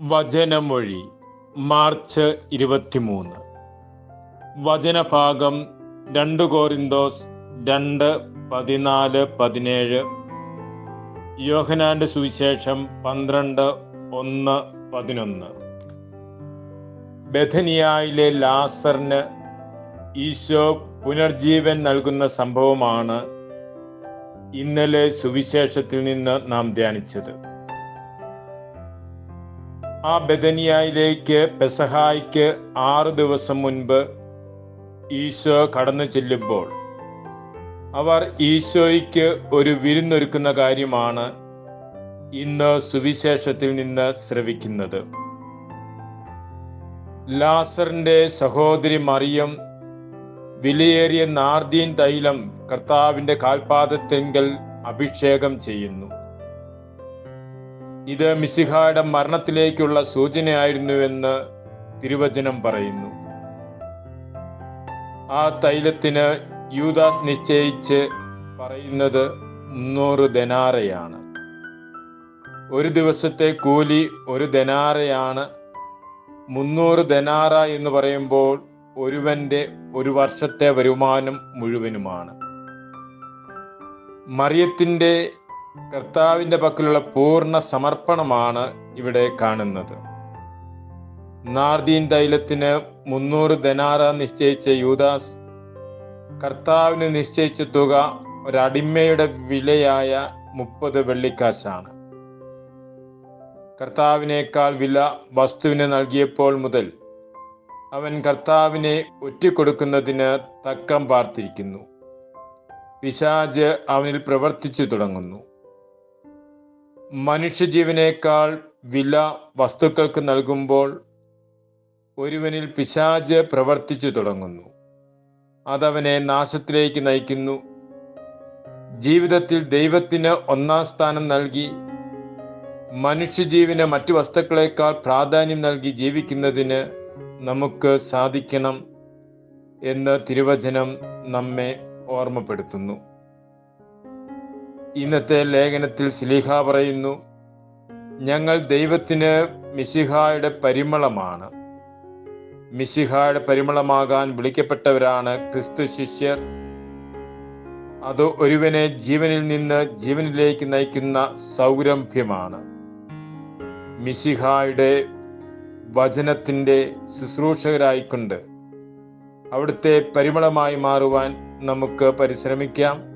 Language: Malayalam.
വചനമൊഴി മാർച്ച് ഇരുപത്തിമൂന്ന്. വചനഭാഗം രണ്ട് കോറിന്തോസ് രണ്ട് പതിനാല് പതിനേഴ്. യോഹനാന്റെ സുവിശേഷം പന്ത്രണ്ട് ഒന്ന് പതിനൊന്ന്. ബഥനിയായിലെ ലാസറിന് ഈശോ പുനർജീവൻ നൽകുന്ന സംഭവമാണ് ഇന്നലെ സുവിശേഷത്തിൽ നിന്ന് നാം ധ്യാനിച്ചത്. ആ ബദനിയായിലേക്ക് പെസഹായിക്ക് ആറ് ദിവസം മുൻപ് ഈശോ കടന്നു ചെല്ലുമ്പോൾ അവർ ഈശോയ്ക്ക് ഒരു വിരുന്നൊരുക്കുന്ന കാര്യമാണ് ഇന്ന് സുവിശേഷത്തിൽ നിന്ന് ശ്രവിക്കുന്നത്. ലാസറിന്റെ സഹോദരി മറിയം വിലയേറിയ നാർദീൻ തൈലം കർത്താവിന്റെ കാൽപാദത്തെങ്കിൽ അഭിഷേകം ചെയ്യുന്നു. ഇത് മിസിഹായുടെ മരണത്തിലേക്കുള്ള സൂചനയായിരുന്നുവെന്ന് തിരുവചനം പറയുന്നു. ആ തൈലത്തിന് യൂദാസ് നിശ്ചയിച്ച് പറയുന്നത് മുന്നൂറ് ദനാറയാണ്. ഒരു ദിവസത്തെ കൂലി ഒരു ദനാറയാണ്. മുന്നൂറ് ദനാറ എന്ന് പറയുമ്പോൾ ഒരുവന്റെ ഒരു വർഷത്തെ വരുമാനം മുഴുവനുമാണ്. മറിയത്തിന്റെ കർത്താവിന്റെ പക്കലുള്ള പൂർണ സമർപ്പണമാണ് ഇവിടെ കാണുന്നത്. നാർദീൻ തൈലത്തിന് മുന്നൂറ് ദനാറ നിശ്ചയിച്ച യൂദാസ് കർത്താവിന് നിശ്ചയിച്ച തുക ഒരടിമയുടെ വിലയായ മുപ്പത് വെള്ളിക്കാശാണ്. കർത്താവിനേക്കാൾ വില വസ്തുവിന് നൽകിയപ്പോൾ മുതൽ അവൻ കർത്താവിനെ ഒറ്റിക്കൊടുക്കുന്നതിന് തക്കം പാർത്തിരിക്കുന്നു. പിശാജ് അവനിൽ പ്രവർത്തിച്ചു തുടങ്ങുന്നു. മനുഷ്യജീവനേക്കാൾ വില വസ്തുക്കൾക്ക് നൽകുമ്പോൾ ഒരുവനിൽ പിശാജ് പ്രവർത്തിച്ചു തുടങ്ങുന്നു. അതവനെ നാശത്തിലേക്ക് നയിക്കുന്നു. ജീവിതത്തിൽ ദൈവത്തിന് ഒന്നാം സ്ഥാനം നൽകി മനുഷ്യജീവന് മറ്റു വസ്തുക്കളേക്കാൾ പ്രാധാന്യം നൽകി ജീവിക്കുന്നതിന് നമുക്ക് സാധിക്കണം എന്ന് തിരുവചനം നമ്മെ ഓർമ്മപ്പെടുത്തുന്നു. ഇന്നത്തെ ലേഖനത്തിൽ സിലിഹ പറയുന്നു ഞങ്ങൾ ദൈവത്തിന് മിശിഹായുടെ പരിമളമാണ്. മിശിഹായുടെ പരിമളമാകാൻ വിളിക്കപ്പെട്ടവരാണ് ക്രിസ്തു ശിഷ്യർ. അത് ഒരുവനെ ജീവനിൽ നിന്ന് ജീവനിലേക്ക് നയിക്കുന്ന സൗരഭ്യമാണ്. മിശിഹായുടെ വചനത്തിന്റെ ശുശ്രൂഷകരായിക്കൊണ്ട് അവിടുത്തെ പരിമളമായി മാറുവാൻ നമുക്ക് പരിശ്രമിക്കാം.